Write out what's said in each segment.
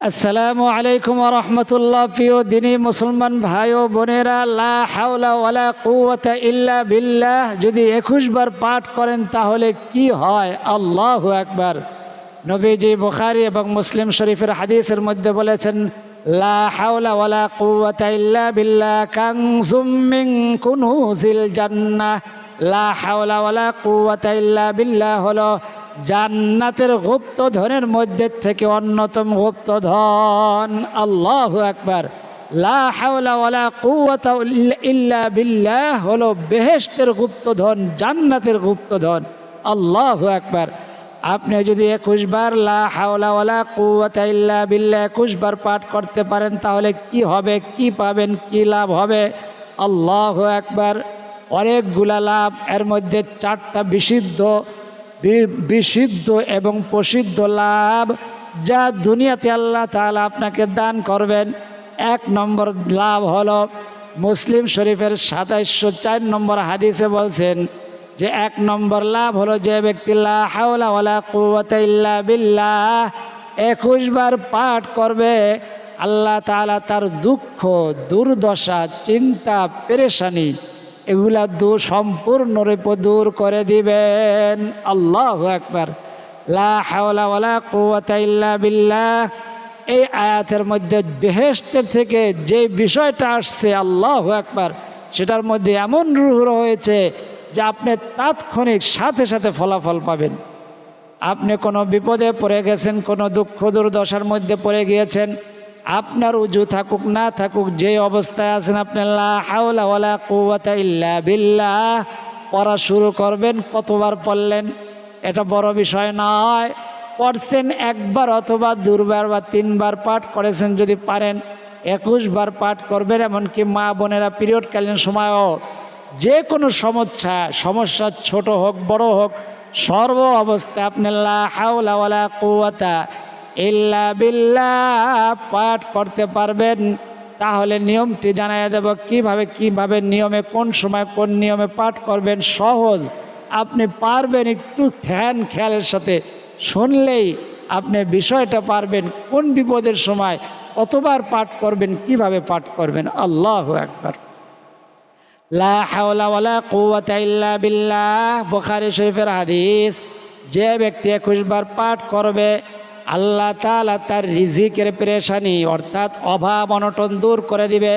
আসসালামু আলাইকুম রহমতুল্লাহ। প্রিয় দিনী মুসলমান ভাই ও বোনেরা, লা হাওলা ওয়ালা কুওয়াতা ইল্লা বিল্লাহ। যদি একুশ বার পাঠ করেন, তাহলে কি হয়? আল্লাহ একবার নবীজি বুখারী এবং মুসলিম শরীফের হাদিসের মধ্যে বলেছেন, লা হাওলা ওয়ালা কুওয়াতা ইল্লা বিল্লাহ কানজুম মিন কুনুজিল জান্নাহ। লা হাওলা ওয়ালা কুওয়াতা ইল্লা বিল্লাহ হলো জান্নাতের গুপ্ত ধনের মধ্যে থেকে অন্যতম গুপ্ত ধন আল্লাহ একবার বিল্লাহ হলো বেহেশতের গুপ্ত ধন জান্নাতের গুপ্ত ধন আল্লাহ একবার আপনি যদি একুশ বার লা হাওলা ওয়ালা ইল্লা বিল্লাহ একুশ বার পাঠ করতে পারেন, তাহলে কি হবে, কি পাবেন, কি লাভ হবে? আল্লাহ একবার অনেকগুলা লাভ, এর মধ্যে চারটা বিশুদ্ধ বিশুদ্ধ এবং প্রসিদ্ধ লাভ যা দুনিয়াতে আল্লাহ তাআলা আপনাকে দান করবেন। এক নম্বর লাভ হলো মুসলিম শরীফের সাতাইশশো চার নম্বর হাদিসে বলছেন যে এক নম্বর লাভ হলো যে ব্যক্তি বিল্লাহ একুশ বার পাঠ করবে, আল্লাহ তাআলা তার দুঃখ, দুর্দশা, চিন্তা, পেরেশানি এগুলা দু সম্পূর্ণ সম্পূর্ণরূপে দূর করে দিবেন। আল্লাহ একবার বিল্লাহ। এই আয়াতের মধ্যে বেহেশতের থেকে যে বিষয়টা আসছে, আল্লাহ একবার সেটার মধ্যে এমন রুহ রয়েছে যে আপনি তাৎক্ষণিক সাথে সাথে ফলাফল পাবেন। আপনি কোনো বিপদে পড়ে গেছেন, কোনো দুঃখ দুর্দশার মধ্যে পড়ে গিয়েছেন আপনার উজু থাকুক, না থাকুক, যে অবস্থায় আছেন আপনি, লা হাওলা ওয়ালা ইল্লা বিল্লাহ। পড়া শুরু করবেন, কতবার পড়লেন, এটা বড় বিষয় নয়। পড়ছেন একবার অথবা দুবার বা তিনবার পাঠ করেছেন যদি পারেন একুশ বার পাঠ করবেন, এমনকি মা বোনেরা পিরিয়ডকালীন সময়ও যে কোনো সমস্যা সমস্যা ছোট হোক, বড় হোক, সর্ব অবস্থায় আপনি, লা হাওলা ওয়ালা কুওয়াতা ইল্লা বিল্লা পাঠ করতে পারবেন। তাহলে নিয়মটি জানাই দেব, কীভাবে কীভাবে, নিয়মে, কোন সময়, কোন নিয়মে পাঠ করবেন, সহজ। আপনি পারবেন একটু ধ্যান, খেয়ালের সাথে শুনলেই আপনি বিষয়টা পারবেন, কোন বিপদের সময় কতবার পাঠ করবেন, কীভাবে পাঠ করবেন। আল্লাহ একবার বুখারী শরীফের হাদিস, যে ব্যক্তি একুশ বার পাঠ করবে আল্লাহ তাআলা তার রিজিকের পেরেশানি, অর্থাৎ অভাব, অনটন দূর করে দিবে।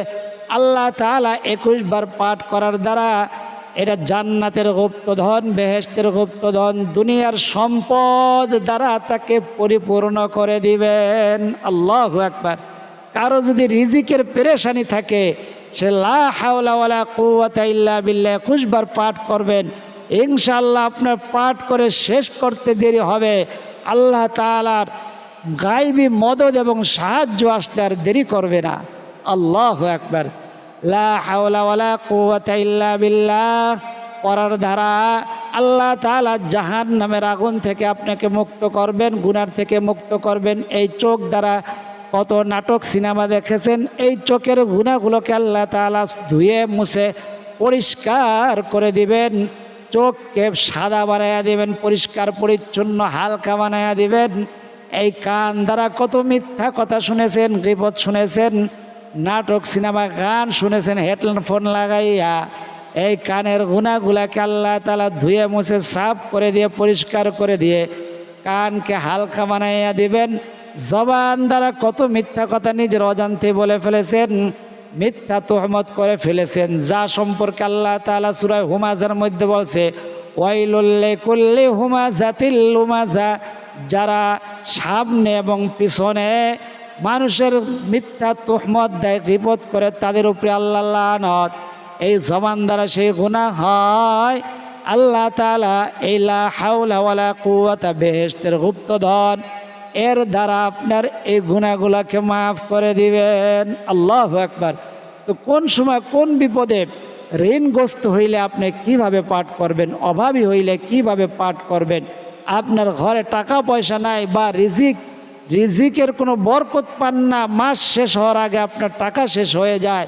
আল্লাহ তাআলা একুশ বার পাঠ করার দ্বারা এটা জান্নাতের গুপ্তধন, বেহেশতের গুপ্তধন, দুনিয়ার সম্পদ দ্বারা তাকে পরিপূর্ণ করে দিবেন। আল্লাহ একবার কারও যদি রিজিকের পেরেশানি থাকে, সে লা হাওলা ওয়ালা কুওয়াতা ইল্লা বিল্লাহ একুশবার পাঠ করবেন। ইনশাল্লাহ আপনার পাঠ করে শেষ করতে দেরি হবে। আল্লাহ তাআলার গাইবি মদদ এবং সাহায্য আসতে আর দেরি করবে না। আল্লাহ একবার বিল্লাহ। পড়ার দ্বারা আল্লাহ তাআলা জাহান নামের আগুন থেকে আপনাকে মুক্ত করবেন, গুনার থেকে মুক্ত করবেন। এই চোখ দ্বারা কত নাটক সিনেমা দেখেছেন, এই চোখের গুণাগুলোকে আল্লাহ তালা ধুয়ে মুছে পরিষ্কার করে দিবেন। চোখকে সাদা বানাইয়া দিবেন, পরিষ্কার, পরিচ্ছন্ন, হালকা বানাইয়া দিবেন। এই কান দ্বারা কত মিথ্যা কথা শুনেছেন বিপদ শুনেছেন, নাটক, সিনেমা, গান শুনেছেন হেডফোন লাগাইয়া এই কানের গুণাগুলাকে আল্লাহ তালা ধুয়ে, মুছে, সাফ করে দিয়ে, পরিষ্কার করে দিয়ে কানকে হালকা বানাইয়া দিবেন। জবান দ্বারা কত মিথ্যা কথা নিজের অজান্তে বলে ফেলেছেন। মিথ্যা তোহমত করে ফেলেছেন। যা সম্পর্কে আল্লাহ তালা সুরায় হুমাজার মধ্যে বলছে ওয়াইলুল্লে কুল্লি হুমাজাতিল তিল্লুমাজা যারা সামনে এবং পিছনে মানুষের মিথ্যা তোহমত দেয় বিপদ করে, তাদের উপরে আল্লাহ লানত। এই জবান দ্বারা সেই গুণা হয়। আল্লাহ তালা এই লা ওয়ালা কুয়াতা বেহেস্তের গুপ্তধন। এর দ্বারা আপনার এই গুণাগুলাকে মাফ করে দিবেন। আল্লাহ একবার তো কোন সময় কোন বিপদে ঋণগ্রস্ত হইলে আপনি কীভাবে পাঠ করবেন, অভাবী হইলে কীভাবে পাঠ করবেন, আপনার ঘরে টাকা পয়সা নাই বা রিজিক, রিজিকের কোনো বরকত পান না, মাস শেষ হওয়ার আগে আপনার টাকা শেষ হয়ে যায়,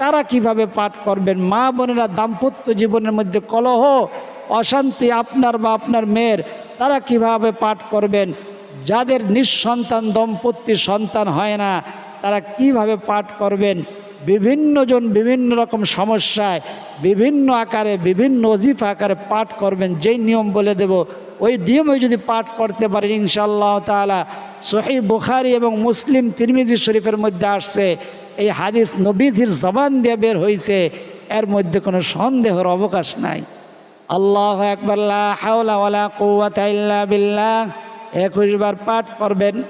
তারা কীভাবে পাঠ করবেন? মা বোনেরা দাম্পত্য জীবনের মধ্যে কলহ, অশান্তি আপনার বা আপনার মেয়ের, তারা কীভাবে পাঠ করবেন? যাদের নিঃসন্তান, দম্পতি, সন্তান হয় না, তারা কীভাবে পাঠ করবেন? বিভিন্নজন বিভিন্ন রকম সমস্যায়, বিভিন্ন আকারে, বিভিন্ন অজিফা আকারে পাঠ করবেন। যেই নিয়ম বলে দেব, ওই নিয়মে যদি পাঠ করতে পারেন, ইনশাআল্লাহ তাআলা। সহি বুখারি এবং মুসলিম তিরমিজি শরীফের মধ্যে আসছে, এই হাদিস নবীজির জবান দিয়ে বের হয়েছে এর মধ্যে কোনো সন্দেহের অবকাশ নাই। আল্লাহ একবার একুশ বার পাঠ করবেন।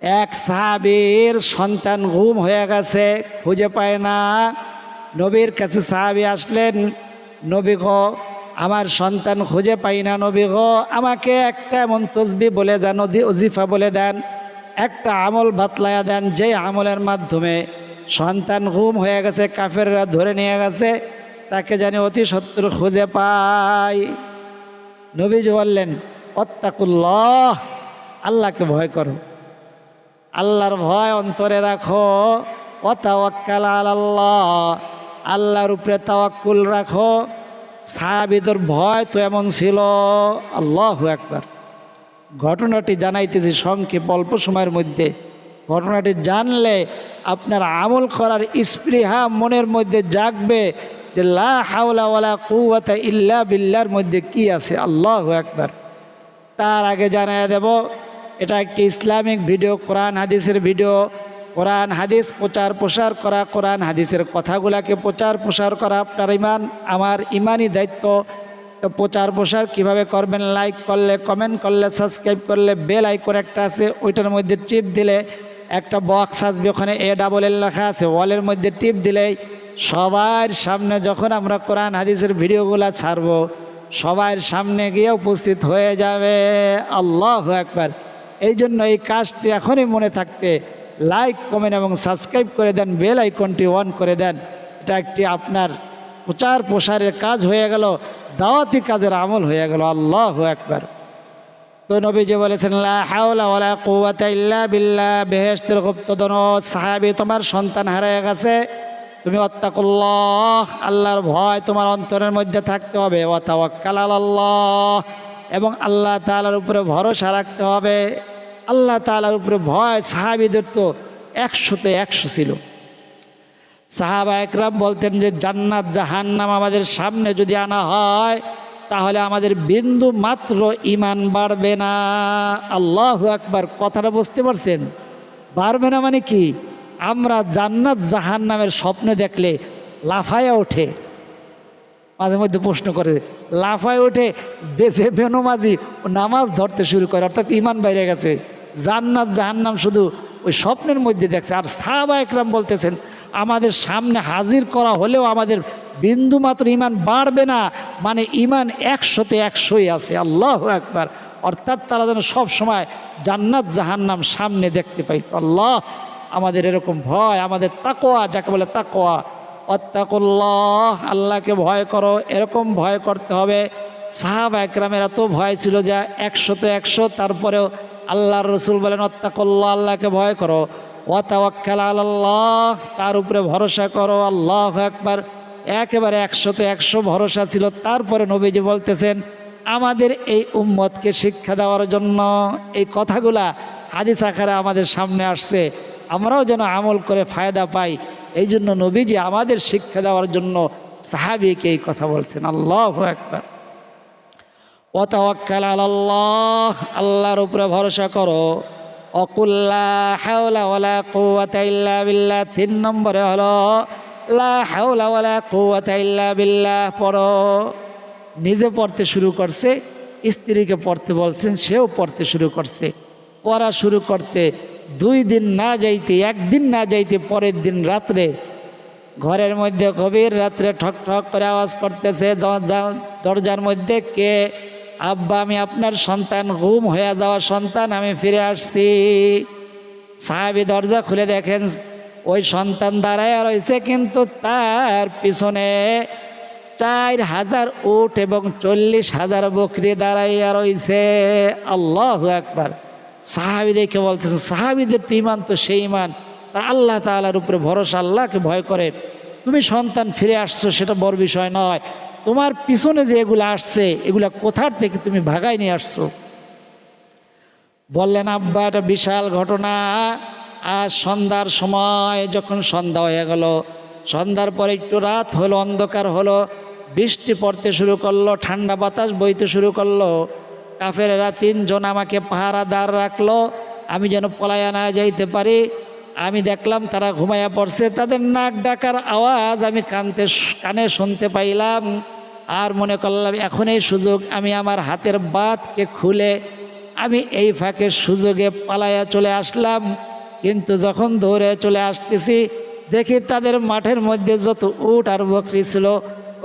এক সাহাবির সন্তান ঘুম হয়ে গেছে, খুঁজে পায় না। নবীর কাছে সাহাবি আসলেন, নবী গো, আমার সন্তান খুঁজে পাই না নবী গো, আমাকে একটা এমন তসবি বলে অধি- অজিফা বলে দেন, একটা আমল বাতলায়া দেন যে আমলের মাধ্যমে সন্তান ঘুম হয়ে গেছে, কাফেররা ধরে নিয়ে গেছে, তাকে জানি অতি সত্তর খুঁজে পাই নবীজি বললেন অত্তাকুল্লাহ, আল্লাহকে ভয় করো। আল্লাহর ভয় অন্তরে রাখো। অতাওয়াক্কাল আল্লাহ আল্লাহর উপরে তাওয়াক্কুল রাখো। সাহাবিদের ভয় তো এমন ছিল। আল্লাহ একবার ঘটনাটি জানাইতেছি সংক্ষেপ অল্প সময়ের মধ্যে। ঘটনাটি জানলে আপনার আমল করার স্পৃহা মনের মধ্যে জাগবে যে লা হাওলা ওয়ালা কুওয়াতা ইল্লা বিল্লার মধ্যে কি আছে? আল্লাহ একবার তার আগে জানাই দেব, এটা একটি ইসলামিক ভিডিও, কোরআন হাদিসের ভিডিও। কোরআন হাদিস প্রচার প্রসার করা, কোরআন হাদিসের কথাগুলাকে প্রচার প্রসার করা আপনার ইমান, আমার ইমানই দায়িত্ব। তো প্রচার প্রসার কীভাবে করবেন লাইক করলে কমেন্ট করলে সাবস্ক্রাইব করলে বেল আইকন একটা আছে, ওইটার মধ্যে টিপ দিলে একটা বক্স আসবে, ওখানে এ ডাবল এল লেখা আছে ওয়ালের মধ্যে টিপ দিলেই সবার সামনে যখন আমরা কোরআন হাদিসের ভিডিওগুলো ছাড়বো সবার সামনে গিয়ে উপস্থিত হয়ে যাবে। আল্লাহ একবার এই জন্য এই কাজটি এখনই মনে থাকতে লাইক, কমেন্ট এবং সাবস্ক্রাইব করে দেন, বেল আইকনটি অন করে দেন। এটা একটি আপনার প্রচার প্রসারের কাজ হয়ে গেল, দাওয়াতি কাজের আমল হয়ে গেল। আল্লাহ একবার তো নবীজি বলেছেন বিল্লাহ। বেহেশতের গুপ্তধন, সাহাবী, তোমার সন্তান হারিয়ে গেছে। তুমি অত্তাকুল্লাহ আল্লাহর ভয় তোমার অন্তরের মধ্যে থাকতে হবে ওয়া তাওয়াক্কাল আলাল্লাহ, এবং আল্লাহ তাআলার উপরে ভরসা রাখতে হবে। আল্লাহ তাআলার উপরে ভয় সাহাবিদের তো একশোতে একশো ছিল। সাহাবা একরাম বলতেন যে, জান্নাত, জাহান্নাম আমাদের সামনে যদি আনা হয়, তাহলে আমাদের বিন্দু মাত্র ইমান বাড়বে না। আল্লাহ একবার কথাটা বুঝতে পারছেন? বাড়বে না মানে কি? আমরা জান্নাত জাহান্নামের স্বপ্ন দেখলে লাফায়া ওঠে। মাঝে মধ্যে প্রশ্ন করে, লাফায় ওঠে বেছে বেনমাজি নামাজ ধরতে শুরু করে, অর্থাৎ ইমান বাইরে গেছে। জান্নাত জাহান্নাম শুধু ওই স্বপ্নের মধ্যে দেখছে। আর সাহাবা একরাম বলতেছেন, আমাদের সামনে হাজির করা হলেও আমাদের বিন্দু মাত্র ইমান বাড়বে না মানে ইমান একশোতে একশোই আছে। আল্লাহ একবার অর্থাৎ তারা যেন সব সময় জান্নাত জাহান্নাম সামনে দেখতে পাইতো। আল্লাহ আমাদের এরকম ভয়, আমাদের তাকোয়া যাকে বলে তাকোয়া অত্তাকুল্লাহ আল্লাহকে ভয় করো, এরকম ভয় করতে হবে। সাহাব একরামের এত ভয় ছিল যে একশোতে একশো, তারপরেও আল্লাহর রসুল বলেন অত্তাকুল্লাহ আল্লাহকে ভয় করো। ওয়াতাওয়াক্কাল আল্লাহ তার উপরে ভরসা করো, আল্লাহ একবার একেবারে একশোতে একশো ভরসা ছিল। তারপরে নবীজি বলতেছেন, আমাদের এই উম্মতকে শিক্ষা দেওয়ার জন্য এই কথাগুলা হাদিস আকারে আমাদের সামনে আসছে। আমরাও যেন আমল করে ফায়দা পাই। এই জন্য নবীজি আমাদের শিক্ষা দেওয়ার জন্য সাহাবিকে এই কথা বলছেন। আল্লাহ একবার ওতাওয়াক্কাল আল্লাহ আল্লাহর উপরে ভরসা করো। তিন নম্বরে হলো পড়ো। নিজে পড়তে শুরু করছে, স্ত্রীকে পড়তে বলছেন, সেও পড়তে শুরু করছে। পড়া শুরু করতে দুই দিন না যাইতে, একদিন না যাইতে, পরের দিন রাত্রে ঘরের মধ্যে গভীর রাত্রে ঠক ঠক করে আওয়াজ করতেছে দরজার মধ্যে কে? আব্বা, আমি আপনার সন্তান ঘুম হয়ে যাওয়া সন্তান, আমি ফিরে আসছি। সাহাবি দরজা খুলে দেখেন, ওই সন্তান দাঁড়ায় রয়েছে, কিন্তু তার পিছনে চার হাজার উট এবং চল্লিশ হাজার বকরি দাঁড়াইয়া রয়েছে। আল্লাহ একবার সাহাবি দেখে বলতেছে, সাহাবিদের তো ইমান তো সেই ইমান তার আল্লাহ তাআলার উপরে ভরসা, আল্লাহকে ভয় করে। তুমি সন্তান ফিরে আসছো, সেটা বড় বিষয় নয়। তোমার পিছনে যে এগুলো আসছে, এগুলা কোথার থেকে তুমি ভাগায় নিয়ে আসছো? বললেন, আব্বা, এটা বিশাল ঘটনা। আজ সন্ধ্যার সময় যখন সন্ধ্যা হয়ে গেল, সন্ধ্যার পরে একটু রাত হলো, অন্ধকার হলো। বৃষ্টি পড়তে শুরু করল, ঠান্ডা বাতাস বইতে শুরু করল। কাফেরেরা তিনজন আমাকে পাহারাদার রাখল, আমি যেন পলায়া না যাইতে পারি। আমি দেখলাম তারা ঘুমাইয়া পড়ছে, তাদের নাক ডাকার আওয়াজ আমি কানতে কানে শুনতে পাইলাম। আর মনে করলাম, এখন এই সুযোগ আমি আমার হাতের বাতকে খুলে আমি এই ফাঁকে সুযোগে পালায়া চলে আসলাম। কিন্তু যখন দৌড়ে চলে আসতেছি, দেখি তাদের মাঠের মধ্যে যত উট আর বকরি ছিল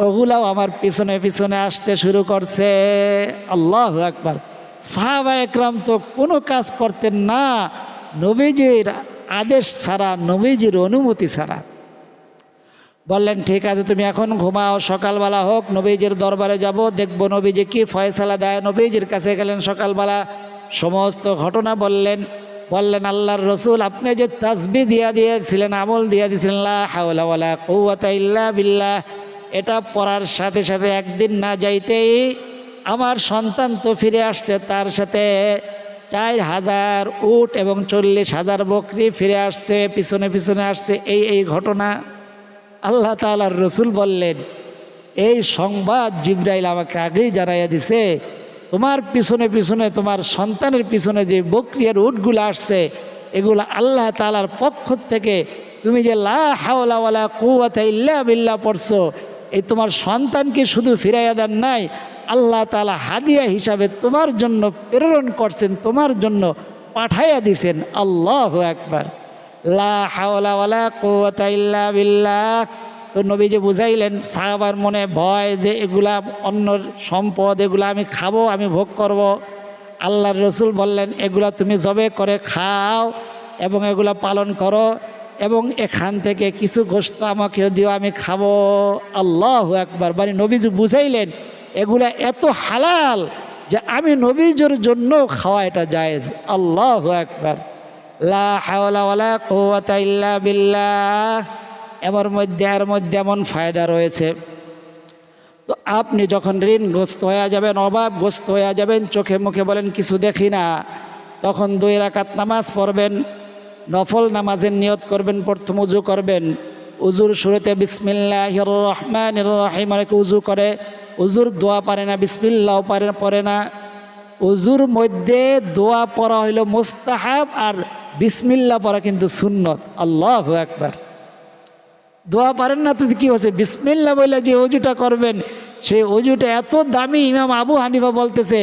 ওগুলাও আমার পিছনে পিছনে আসতে শুরু করছে। আল্লাহ একবার সাহাবা একরাম তো কোনো কাজ করতেন না। নবীজির আদেশ ছাড়া, নবীজির অনুমতি ছাড়া। বললেন, ঠিক আছে, তুমি এখন ঘুমাও, সকালবেলা হোক, নবীজির দরবারে যাব, দেখব নবীজি কি ফয়সালা দেয়। নবীজির কাছে গেলেন সকালবেলা। সমস্ত ঘটনা বললেন বললেন, আল্লাহর রসুল, আপনি যে তাসবি দিয়া দিয়েছিলেন, আমল দিয়া দিয়েছিলেন হাওলা ওয়ালা ইল্লা বিল্লাহ। এটা পড়ার সাথে সাথে একদিন না যাইতেই আমার সন্তান তো ফিরে আসছে, তার সাথে চার হাজার উট এবং চল্লিশ হাজার বকরি ফিরে আসছে, পিছনে পিছনে আসছে, এই এই ঘটনা আল্লাহ তালার রসুল বললেন। এই সংবাদ জিব্রাইল আমাকে আগেই জানাইয়া দিছে, তোমার পিছনে পিছনে, তোমার সন্তানের পিছনে যে বকরিয়ার উটগুলো আসছে, এগুলো আল্লাহ তালার পক্ষ থেকে তুমি যে লা হাওলা কুয়াতা ইল্লা বিল্লা পড়ছো এই তোমার সন্তানকে শুধু ফিরাইয়া দেন নাই, আল্লাহ তালা হাদিয়া হিসাবে তোমার জন্য প্রেরণ করছেন, তোমার জন্য পাঠাইয়া দিছেন। আল্লাহ একবার তো নবীজি বুঝাইলেন, সাহাবার মনে ভয় যে এগুলা অন্য সম্পদ, এগুলা আমি খাব, আমি ভোগ করব। আল্লাহর রসুল বললেন, এগুলা তুমি জবে করে খাও এবং এগুলা পালন করো। এবং এখান থেকে কিছু গোস্ত আমাকেও দিও, আমি খাব। আল্লাহ একবার মানে নবীজি বুঝাইলেন, এগুলা এত হালাল যে আমি নবীজের জন্য খাওয়া এটা জায়েজ। আল্লাহ একবার বিল্লাহ। এবার মধ্যে এর মধ্যে এমন ফায়দা রয়েছে। তো আপনি যখন ঋণগ্রস্ত হয়ে যাবেন অভাবগ্রস্ত হয়ে যাবেন, চোখে মুখে বলেন, কিছু দেখি না। তখন দুই রাকাত নামাজ পড়বেন। নফল নামাজের নিয়ত করবেন, প্রথম উজু করবেন। উজুর শুরুতে বিসমিল্লাহ রহমান রহিম অনেকে উজু করে। উজুর দোয়া পারে না বিসমিল্লাও পারে পড়ে না। উজুর মধ্যে দোয়া পড়া হইল মোস্তাহাব আর বিসমিল্লা পড়া কিন্তু সুন্নত। আল্লাহ একবার দোয়া পারেন না তো কি হচ্ছে বিসমিল্লা বলে যে অজুটা করবেন সেই অজুটা এত দামি, ইমাম আবু হানিফা বলতেছে,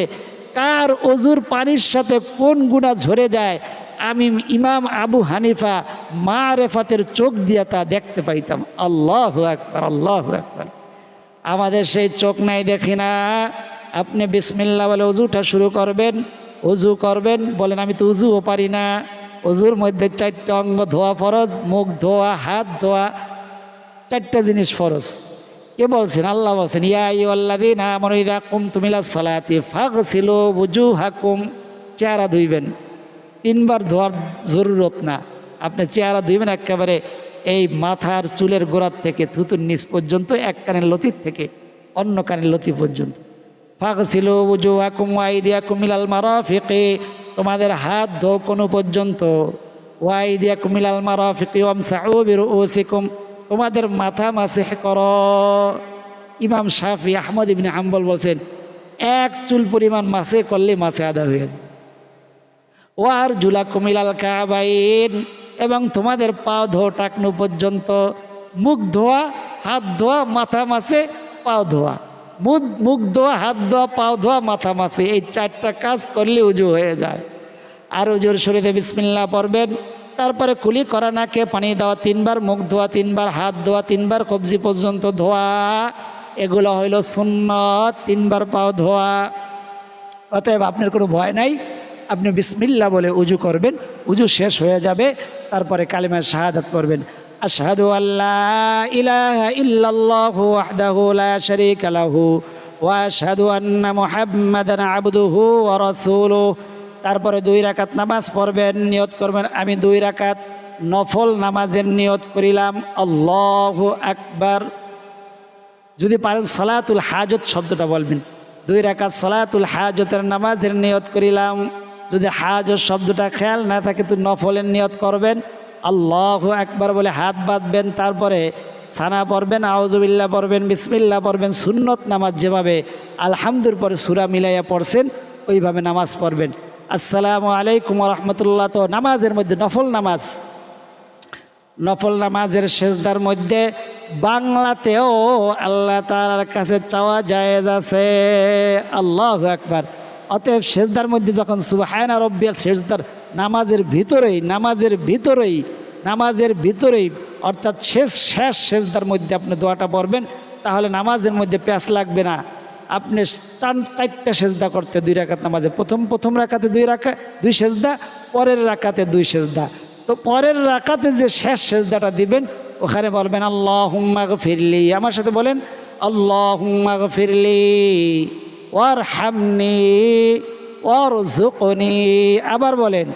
কার অজুর পানির সাথে কোন গুণা ঝরে যায়? আমি ইমাম আবু হানিফা মা রেফাতের চোখ দিয়ে তা দেখতে পাইতাম। আল্লাহ একবার আল্লাহ একবার আমাদের সেই চোখ নাই দেখি না। আপনি বিসমিল্লা বলে অজুটা শুরু করবেন অজু করবেন, বলেন আমি তো উজুও পারি না। অজুর মধ্যে চারটা অঙ্গ ধোয়া ফরজ, মুখ ধোয়া, হাত ধোয়া, চারটা জিনিস ফরজ। কে বলছেন? আল্লাহ বলছেন কুম তুমিলা সলাতি ফাঁক ছিল বুজু হাকুম চেহারা ধুইবেন। তিনবার ধোয়ার জরুরত না। আপনি চেহারা ধুইবেন একেবারে এই মাথার চুলের গোড়ার থেকে থুতুর নিচ পর্যন্ত, এক কানের লতির থেকে অন্য কানের লতি পর্যন্ত। ফাঁক ছিল বুজু হাকুম ওয়াইদিয়া কুমিলাল মারা ফেঁকে তোমাদের হাত ধো কোনো পর্যন্ত। ওয়াইদিয়া কুমিলাল মারা ফিকে ওম সাউবির ওসিকুম তোমাদের মাথা মাসে কর। ইমাম শাফি আহমদ ইবিন হাম্বল বলছেন, এক চুল পরিমাণ মাসে করলে মাসে আদা হয়ে যায়। ও আর জুলা কুমিলাল কাবাইন, এবং তোমাদের পা ধো টাকনু পর্যন্ত, মুখ ধোয়া, হাত ধোয়া, মাথা মাসে, পাও ধোয়া। মুখ মুখ ধোয়া, হাত ধোয়া, পাও ধোয়া, মাথা মাসে, এই চারটা কাজ করলে উজু হয়ে যায়। আর উজুর শরীরে বিসমিল্লা পড়বেন। তারপরে কুলি করা নাকে পানি দেওয়া তিনবার, মুখ ধোয়া তিনবার, হাত ধোয়া তিনবার, কবজি পর্যন্ত ধোয়া। এগুলো হইল শূন্য তিনবার পাও ধোয়া। অতএব আপনার কোনো ভয় নাই। আপনি বিসমিল্লা বলে উজু করবেন, উজু শেষ হয়ে যাবে, তারপরে কালিমার শাহাদাত করবেন আশহাদু আল্লাহ ইলাহা ইল্লাল্লাহু ওয়াহদাহু লা শারীকা লাহু ওয়া আশহাদু আন্না মুহাম্মাদান আবদুহু ওয়া রাসূলুহু। তারপরে দুই রাকাত নামাজ পড়বেন, নিয়ত করবেন, আমি দুই রাকাত নফল নামাজের নিয়ত করিলাম। আল্লাহ আকবার। যদি পারেন সলাতুল হাজত শব্দটা বলবেন। দুই রাকাত সলাতুল হাজতের নামাজের নিয়ত করিলাম। যদি হাজর শব্দটা খেয়াল না থাকে, তো নফলের নিয়ত করবেন। আল্লাহ একবার বলে হাত বাঁধবেন, তারপরে ছানা পড়বেন আউজবিল্লা পড়বেন বিসমিল্লা পড়বেন, সুন্নত নামাজ যেভাবে আলহামদুর পরে সুরা মিলাইয়া পড়ছেন, ওইভাবে নামাজ পড়বেন। আসসালামু আলাইকুম রহমতুল্লাহ। তো নামাজের মধ্যে নফল নামাজ, নফল নামাজের সেজদার মধ্যে বাংলাতেও আল্লাহ তালার কাছে চাওয়া জায়েজ আছে। আল্লাহ একবার অতএব সেজদার মধ্যে যখন সুবাহায়না রব্বিয়াল সেজদার নামাজের ভিতরেই নামাজের ভিতরেই নামাজের ভিতরেই, অর্থাৎ শেষ শেষ সেজদার মধ্যে আপনি দোয়াটা পড়বেন, তাহলে নামাজের মধ্যে প্যাঁচ লাগবে না। আপনি চান চারটা সেজদা করতে দুই রাকাত নামাজে। প্রথম প্রথম রাকাতে দুই রাখা দুই সেজদা, পরের রাকাতে দুই সেজদা। তো পরের রাকাতে যে শেষ সেজদাটা দিবেন, ওখানে বলবেন আল্লাহ হুম্মাগ ফিরলি আমার সাথে বলেন আল্লাহ হুম্মাগ ফিরলি ওর হামনি ওর ঝুকনি আবার বলেন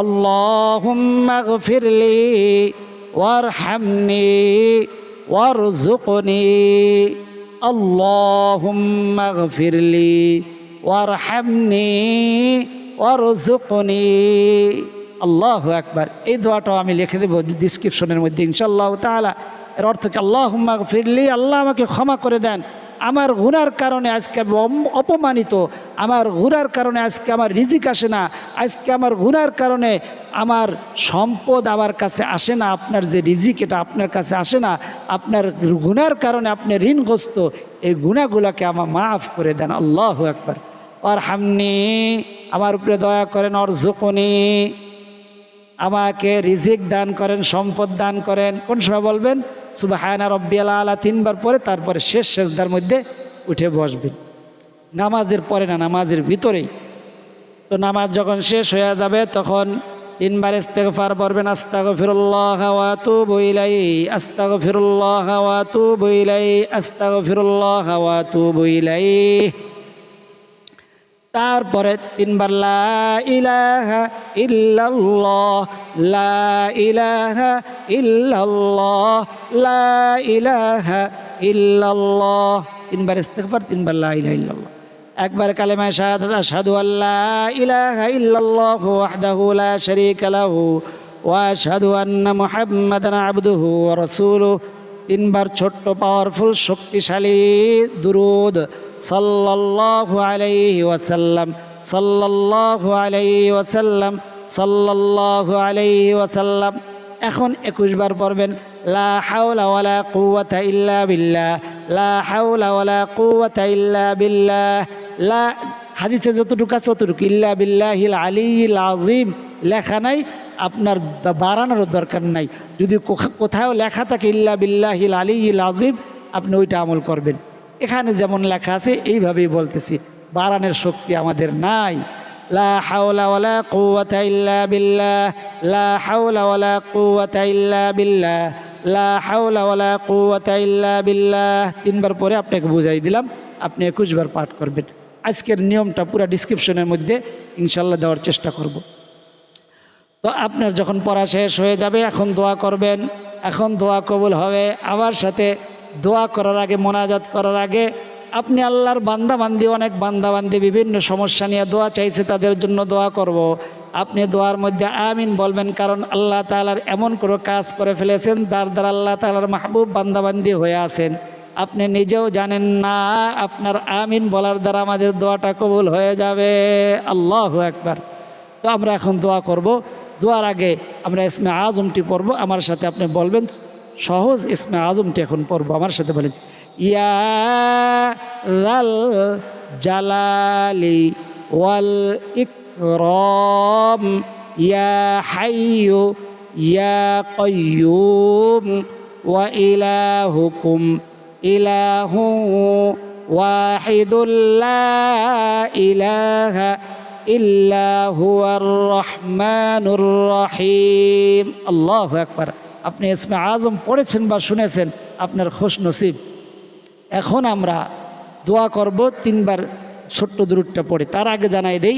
আল্লাহ ফিরলি ওর হামনি ওর ঝুকনি আল্লাহ ফিরলি ওর হামনি ওর ঝুকনি আল্লাহ একবার এই দোয়াটাও আমি লিখে দেবো ডিসক্রিপশনের মধ্যে ইনশাল্লাহ তালা এর অর্থকে আল্লাহ ফিরলি আল্লাহ আমাকে ক্ষমা করে দেন। আমার গুনার কারণে আজকে আমি অপমানিত। আমার গুনার কারণে আজকে আমার রিজিক আসে না। আজকে আমার গুনার কারণে আমার সম্পদ আমার কাছে আসে না। আপনার যে রিজিক, এটা আপনার কাছে আসে না। আপনার গুনার কারণে আপনি ঋণগ্রস্ত। এই গুণাগুলোকে আমার মাফ করে দেন। আল্লাহ একবার আর হামনি আমার উপরে দয়া করেন অর জোকনি আমাকে রিজিক দান করেন, সম্পদ দান করেন। কোন সময় বলবেন? সুবাহায়না রব্বিয়াল আলা, তিনবার পরে তারপরে শেষ শেষদার মধ্যে উঠে বসবেন। নামাজের পরে না, নামাজের ভিতরেই। তো নামাজ যখন শেষ হয়ে যাবে, তখন তিনবার ইস্তেগফার পড়বেন, আস্তাগফিরুল্লাহ ওয়া আতুবু ইলাইহি, আস্তাগফিরুল্লাহ ওয়া আতুবু ইলাইহি, আস্তাগফিরুল্লাহ ওয়া আতুবু ইলাইহি। তারপরে তিনবার, লা ইলাহা ইল্লাল্লাহ, লা ইলাহা ইল্লাল্লাহ, লা ইলাহা ইল্লাল্লাহ। তিনবার ইস্তেগফার, তিনবার, লা ইলাহা ইল্লাল্লাহ। একবার কালেমা শাহাদাত, আশহাদু আল্লাহ ইলাহা ইল্লাল্লাহ ওয়াহদাহু লা শারীকা ওয়া আশহাদু আন্না মুহাম্মাদান আবদুহু ওয়া তিনবার ছোট্ট পাওয়ারফুল শক্তিশালী দুরুদ সাল্লাল্লাহু আলাইহি ওয়াসাল্লাম, সাল্লাল্লাহু আলাইহি ওয়াসাল্লাম, সাল্লাল্লাহু আলাইহি ওয়াসাল্লাম। এখন একুশ বার পড়বেন, লা হাওলা ওয়ালা কুওয়াতা ইল্লা বিল্লাহ, লা হাওলা ওয়ালা কুওয়াতা ইল্লা বিল্লাহ, লা, হাদিসে যতটুকু আছে ততটুকু। ইল্লা বিল্লাহিল আলিয়িল আযীম, লেখা নাই। আপনার বাড়ানোর দরকার নাই। যদি কোথাও লেখা থাকে, ইল্লা বিল্লাহিল আলিয়িল আযীম আপনি ওইটা আমল করবেন। এখানে যেমন লেখা আছে, এইভাবেই বলতেছি। বাড়ানোর শক্তি আমাদের নাই। লা ইল্লা লা লা ইল্লা তিনবার পরে আপনাকে বুঝাই দিলাম, আপনি একুশবার পাঠ করবেন। আজকের নিয়মটা পুরো ডিসক্রিপশনের মধ্যে ইনশাল্লাহ দেওয়ার চেষ্টা করব। তো আপনার যখন পড়া শেষ হয়ে যাবে, এখন দোয়া করবেন। এখন দোয়া কবুল হবে। আমার সাথে দোয়া করার আগে, মোনাজাত করার আগে, আপনি আল্লাহর বান্দাবান্দি, অনেক বান্দাবান্দি, বিভিন্ন সমস্যা নিয়ে দোয়া চাইছে, তাদের জন্য দোয়া করব। আপনি দোয়ার মধ্যে আমিন বলবেন, কারণ আল্লাহ তালার এমন কোনো কাজ করে ফেলেছেন, যার দ্বারা আল্লাহ তালার মাহবুব বান্দাবান্দি হয়ে আছেন। আপনি নিজেও জানেন না, আপনার আমিন বলার দ্বারা আমাদের দোয়াটা কবুল হয়ে যাবে। আল্লাহ একবার তো আমরা এখন দোয়া করব। দোয়ার আগে আমরা ইসমে আজমটি পড়ব। আমার সাথে আপনি বলবেন, সহজ ইসমে আজমটি এখন পড়ব। আমার সাথে বলেন, ইয়া লাল জালালি ওয়াল ইকরম, ইয়া হাইয়ু, ইয়া কয়্যুম ওয়া ইলাহুকুম, ইলাহু ওয়াহিদুল লা ইলাহা আল্লাহ একবার আপনি ইসমে আজম পড়েছেন বা শুনেছেন, আপনার খুশ নসিব। এখন আমরা দোয়া করব, তিনবার ছোট্ট দূরটা পড়ে। তার আগে জানাই দেই,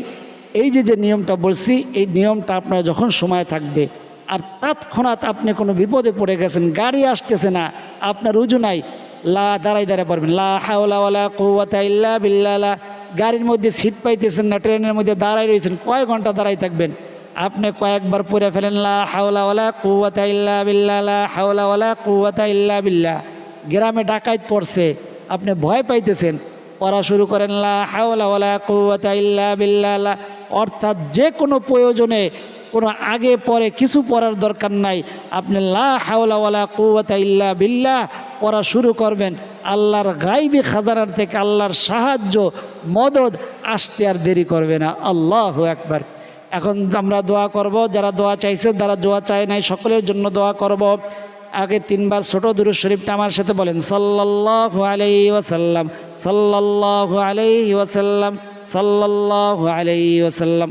এই যে যে নিয়মটা বলছি, এই নিয়মটা আপনার যখন সময় থাকবে, আর তৎক্ষণাৎ আপনি কোনো বিপদে পড়ে গেছেন, গাড়ি আসতেছে না, আপনার উজু নাই, লা দাঁড়াই দাঁড়াই পড়বেন। লা হাওলা ওয়ালা কুওয়াতা ইল্লা বিল্লাহ গাড়ির মধ্যে সিট পাইতেছেন না, ট্রেনের মধ্যে দাঁড়াই রয়েছেন, কয় ঘণ্টা দাঁড়াই থাকবেন? আপনি কয়েকবার পরে ফেলেন, লা হাওলাওয়ালা কুওয়াতা ইল্লা বিল্লাহ, লা হাওলা ওয়ালা ইল্লা বিল্লা গ্রামে ডাকাইত পড়ছে, আপনি ভয় পাইতেছেন। পড়া শুরু করেন, লা হাওলা ওয়ালা কুওয়াতা ইল্লা বিল্লাহ। অর্থাৎ যে কোনো প্রয়োজনে কোনো আগে, পরে কিছু পড়ার দরকার নাই। আপনি লা হাওলা ওয়ালা কুওয়াতা ইল্লা বিল্লাহ পড়া শুরু করবেন। আল্লাহর গাইবি খাজানার থেকে আল্লাহর সাহায্য, মদদ আসতে আর দেরি করবে না। আল্লাহ একবার এখন আমরা দোয়া করব, যারা দোয়া চাইছে, যারা দোয়া চায় নাই, সকলের জন্য দোয়া করব। আগে তিনবার ছোট দুরু শরীফটা আমার সাথে বলেন, সাল্লাল্লাহু আলাইহি ওয়াসাল্লাম, সাল্লাল্লাহু আলাইহি ওয়াসাল্লাম, সাল্লাল্লাহু আলাইহি ওয়াসাল্লাম।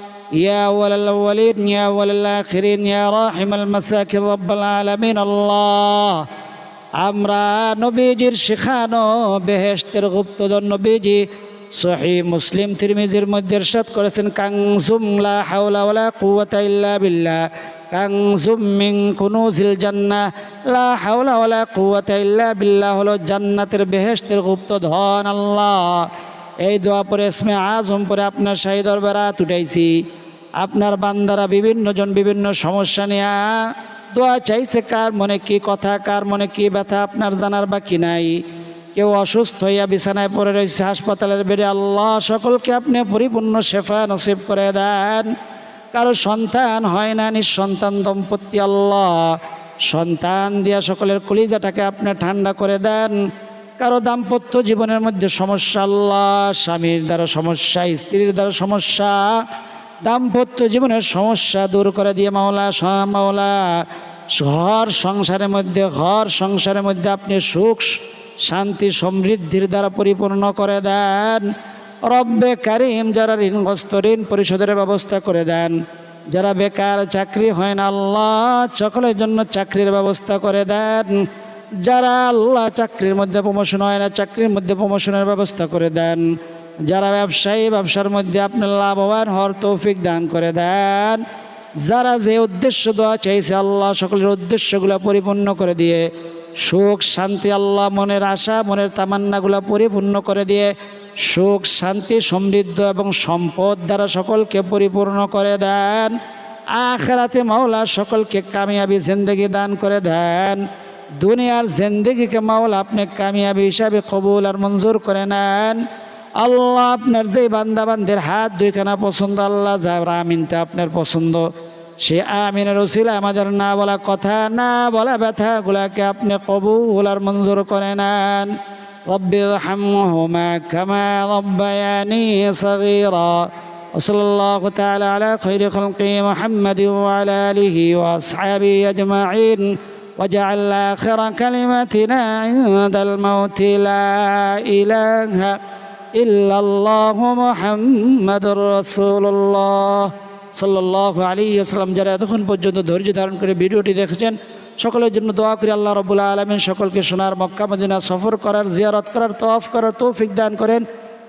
يا أول الأولين يا أول الآخرين يا راحم المساكين رب العالمين الله আমরা নবীজির শেখানো বেহেস্তের গুপ্তধন নবীজি সহি মুসলিম তিরমিজির মধ্যে ইরশাদ করেছেন কাংসুম লা হাওলা ওয়ালা কুওয়াতা ইল্লা বিল্লাহ কাংসুম মিন কুনুজিল জান্নাহ লা হাওলা ওয়ালা কুওয়াতা ইল্লা বিল্লাহ হলো জান্নাতের বেহেস্তের গুপ্তধন আল্লাহ এই দোয়া পরে ইসমে আজম পরে আপনার শাহী দরবারাত উঠাইছি আপনার বান্দারা বিভিন্ন জন বিভিন্ন সমস্যা নিয়ে দোয়া চাইছে, কার মনে কি কথা, কার মনে কি ব্যথা, আপনার জানার বাকি নাই। কেউ অসুস্থ হইয়া বিছানায় পড়ে রয়েছে, হাসপাতালের বেড়ে আল্লাহ সকলকে আপনি পরিপূর্ণ শেফা নসিব করে দেন। কারও সন্তান হয় না, নিঃসন্তান দম্পতি আল্লাহ। সন্তান দিয়া সকলের কলিজাটাকে আপনি ঠান্ডা করে দেন। কারও দাম্পত্য জীবনের মধ্যে সমস্যা আল্লাহ, স্বামীর দ্বারা সমস্যা, স্ত্রীর দ্বারা সমস্যা। দাম্পত্য জীবনের সমস্যা দূর করে দিয়ে, মাওলা মাওলা, ঘর সংসারের মধ্যে, ঘর সংসারের মধ্যে আপনি সুখ, শান্তি, সমৃদ্ধির দ্বারা পরিপূর্ণ করে দেন। রব্বে কারিম যারা ঋণগ্রস্ত ঋণ পরিশোধের ব্যবস্থা করে দেন। যারা বেকার চাকরি হয় না, আল্লাহ সকলের জন্য চাকরির ব্যবস্থা করে দেন। যারা আল্লাহ চাকরির মধ্যে প্রমোশন হয় না, চাকরির মধ্যে প্রমোশনের ব্যবস্থা করে দেন। যারা ব্যবসায়ী, ব্যবসার মধ্যে আপনার লাভবান হওয়ার তৌফিক দান করে দেন। যারা যে উদ্দেশ্য দেওয়া চাইছে, আল্লাহ সকলের উদ্দেশ্যগুলো পরিপূর্ণ করে দিয়ে, সুখ, শান্তি আল্লাহ মনের আশা, মনের তামান্নাগুলো পরিপূর্ণ করে দিয়ে, সুখ, শান্তি, সমৃদ্ধ এবং সম্পদ দ্বারা সকলকে পরিপূর্ণ করে দেন। আখরাতে মাওলা সকলকে কামিয়াবি জিন্দগি দান করে দেন। দুনিয়ার জিন্দগিকে মাওলা আপনি কামিয়াবি হিসাবে কবুল আর মঞ্জুর করে নেন। আল্লাহ আপনার যে বান্দাবান্দের হাত দুইখানা পছন্দ আল্লাহ যার আমিনটা আপনার পছন্দ সে আমিনের ওসিলা আমাদের না বলা কথা না বলা ব্যথাগুলাকে আপনি কবুল আর মঞ্জুর করে নেন رب ارحمهما كما ربياني صغيرا وصلى الله تعالى على خير خلقه محمد وعلى آله وأصحابه أجمعين وجعل آخر كلمتنا عند الموت لا إله إلا ইল্লাল্লাহু যারা এতক্ষণ পর্যন্ত ধৈর্য ধারণ করে ভিডিওটি দেখেছেন, সকলের জন্য দোয়া করি আল্লাহ রবুল্লা আলমিন সকলকে সোনার মক্কা মদিনা সফর করার, জিয়ারত করার তফ করার তৌফিক দান করেন।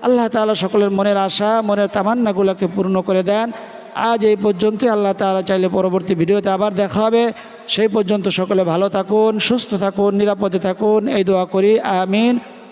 আল্লাহ তালা সকলের মনের আশা, মনের তামান্নাগুলোকে পূর্ণ করে দেন। আজ এই পর্যন্তই, আল্লাহ তালা চাইলে পরবর্তী ভিডিওতে আবার দেখা হবে। সেই পর্যন্ত সকলে ভালো থাকুন, সুস্থ থাকুন, নিরাপদে থাকুন, এই দোয়া করি, আমিন।